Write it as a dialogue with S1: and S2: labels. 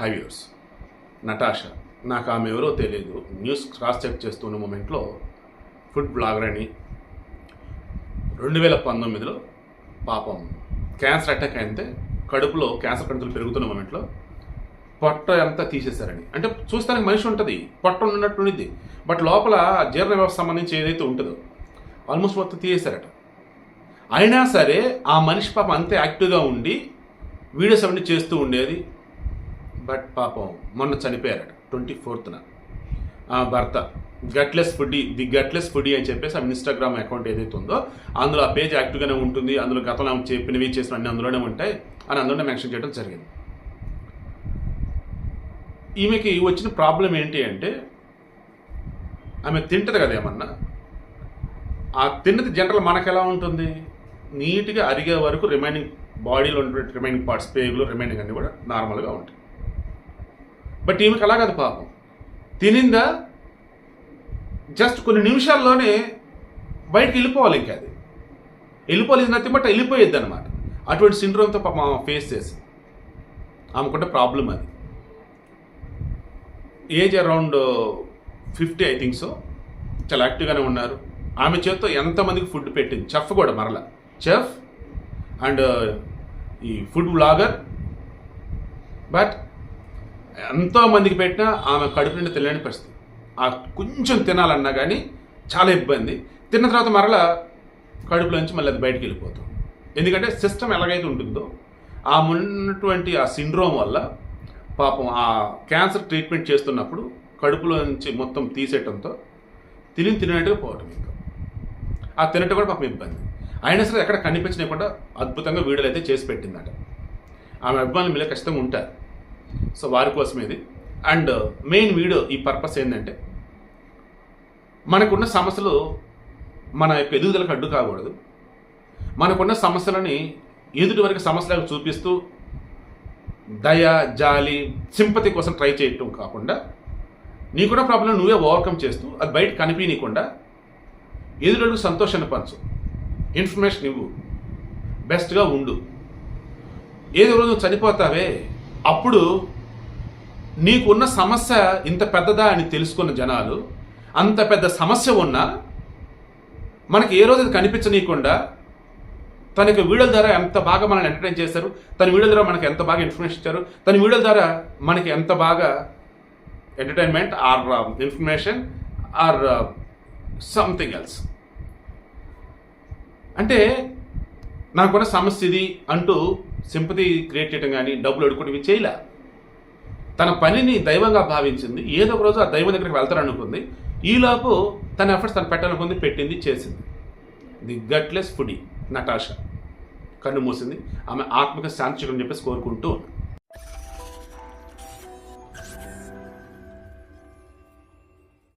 S1: హైవ్యూర్స్ Natasha నాకు ఆమె ఎవరో తెలియదు న్యూస్ క్రాస్ చెక్ చేస్తున్న మూమెంట్లో ఫుడ్ బ్లాగర్ అని రెండు వేల పంతొమ్మిదిలో పాపం క్యాన్సర్ అటాక్ అయితే కడుపులో క్యాన్సర్ కణుతులు పెరుగుతున్న మూమెంట్లో పొట్ట అంతా తీసేశారని. అంటే చూస్తానికి మనిషి ఉంటుంది పొట్ట ఉన్నట్టు ఉండిద్ది. బట్ లోపల జీర్ణ వ్యవస్థ సంబంధించి ఏదైతే ఉంటుందో ఆల్మోస్ట్ మొత్తం తీసేశారట. అయినా సరే ఆ మనిషి పాపం అంతే యాక్టివ్గా ఉండి వీడియోస్ అవన్నీ చేస్తూ ఉండేది. బట్ పాపం మొన్న చనిపోయారట ట్వంటీ ఫోర్త్న. భర్త gutless foodie the gutless foodie అని చెప్పేసి ఆ ఇన్స్టాగ్రామ్ అకౌంట్ ఏదైతే ఉందో అందులో ఆ పేజ్ యాక్టివ్గానే ఉంటుంది అందులో గతంలో ఆమె చెప్పినవి చేసిన అన్ని అందులోనే ఉంటాయి అని అందులోనే మెన్షన్ చేయడం జరిగింది. ఈమెకి వచ్చిన ప్రాబ్లం ఏంటి అంటే ఆమె తింటది కదా ఏమన్నా ఆ తిన్నది జనరల్ మనకు ఎలా ఉంటుంది? నీట్గా అరిగే వరకు రిమైనింగ్ బాడీలో ఉండే రిమైనింగ్ పార్ట్స్ పేగులు రిమైనింగ్ అన్నీ కూడా నార్మల్గా ఉంటాయి. బట్ ఈమెకి అలా కాదు పాపం. తినిందా? జస్ట్ కొన్ని నిమిషాల్లోనే బయటకు వెళ్ళిపోవాలి ఇంకా అది. వెళ్ళిపోవాలి నథింగ్ బట్ వెళ్ళిపోయేది అనమాట అటువంటి సిండ్రోమ్తో పాపం ఆమె ఫేస్ చేసి ఆమెకుంటే ప్రాబ్లం అది. Age around fifty I think so చాలా యాక్టివ్గానే ఉన్నారు. ఆమె చేత్తో ఎంతమందికి ఫుడ్ పెట్టింది? చెఫ్ కూడా మరలా. చెఫ్ అండ్ ఈ ఫుడ్ బ్లాగర్ బట్ ఎంతో మందికి పెట్టినా ఆమె కడుపు నిండా తెలియని పరిస్థితి. ఆ కొంచెం తినాలన్నా కానీ చాలా ఇబ్బంది. తిన్న తర్వాత మరలా కడుపులోంచి మళ్ళీ అది బయటికి వెళ్ళిపోతాం. ఎందుకంటే సిస్టమ్ ఎలాగైతే ఉంటుందో ఆ ఉన్నటువంటి ఆ సిండ్రోమ్ వల్ల పాపం ఆ క్యాన్సర్ ట్రీట్మెంట్ చేస్తున్నప్పుడు కడుపులోంచి మొత్తం తీసేయటంతో తిని తినేట్టుగా పోవటం ఇంకా. ఆ తినటం కూడా పాపం ఇబ్బంది. అయినా సరే ఎక్కడ కనిపించకుండా అద్భుతంగా వీడియోలు అయితే చేసి పెట్టిందట. ఆమె అభిమానులు మీద ఖచ్చితంగా ఉంటారు. సో వారి కోసం ఇది. అండ్ మెయిన్ వీడియో ఈ పర్పస్ ఏంటంటే మనకున్న సమస్యలు మన యొక్క ఎదుగుదలకు అడ్డు కాకూడదు. మనకున్న సమస్యలని ఎదుటి వరకు సమస్యలకు చూపిస్తూ దయ జాలి సింపతి కోసం ట్రై చేయటం కాకుండా నీకున్న ప్రాబ్లం నువ్వే ఓవర్కమ్ చేస్తూ అది బయట కనిపించకుండా ఎదురులకు సంతోషాన్ని పంచు. ఇన్ఫర్మేషన్ ఇవ్వు. బెస్ట్గా ఉండు. ఏదో రోజు చనిపోతావే అప్పుడు నీకున్న సమస్య ఇంత పెద్దదా అని తెలుసుకున్న జనాలు అంత పెద్ద సమస్య ఉన్నా మనకి ఏ రోజు కనిపించనీయకుండా తన యొక్క వీడియోల ద్వారా ఎంత బాగా మనల్ని ఎంటర్టైన్ చేశారు తన వీడియోల ద్వారా మనకి ఎంత బాగా ఇన్ఫర్మేషన్ ఇచ్చారు తన వీడియోల ద్వారా మనకి ఎంత బాగా entertainment or information or something else అంటే నాకున్న సమస్య ఇది అంటూ సింపతి క్రియేట్ చేయడం కానీ డబ్బులు అడుగుకోవడం ఇవి చేయలే. తన పనిని దైవంగా భావించింది. ఏదో ఒక రోజు ఆ దైవం దగ్గరికి వెళ్తారనుకుంది. ఈలోపు తన ఎఫర్ట్స్ తను పెట్టాలనుకుంది పెట్టింది చేసింది. The gutless foodie Natasha. కన్ను మూసింది. ఆమె ఆత్మక శాంతి చెప్పేసి కోరుకుంటూ ఉంది.